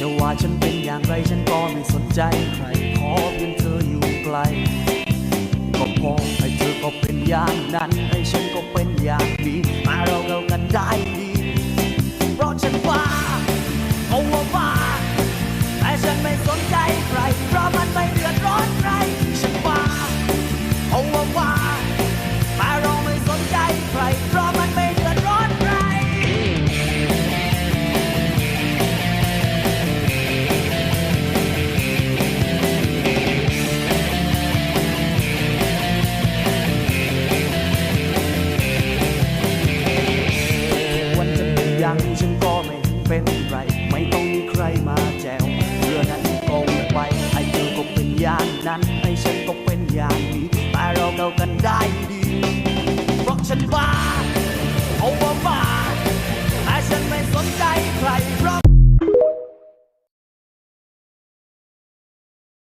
จะว่าฉันเป็นอย่างไรฉันก็ไม่สนใจใครขอเพียงเธออยู่ไกล ก็พอให้เธอก็เป็นอย่างนั้นให้ฉันก็เป็นอย่างนี้ มาเราเล่ากันได้ดี เพราะฉันว่าเอาว่าแต่ฉันไม่ังฉันก็ไม่เป็นไร ไม่ต้องมีใครมาแจวเรื่อนั้นก็ไปไอ้เธอก็เป็นอย่างนั้นไอ้ฉันก็เป็นอย่างนี้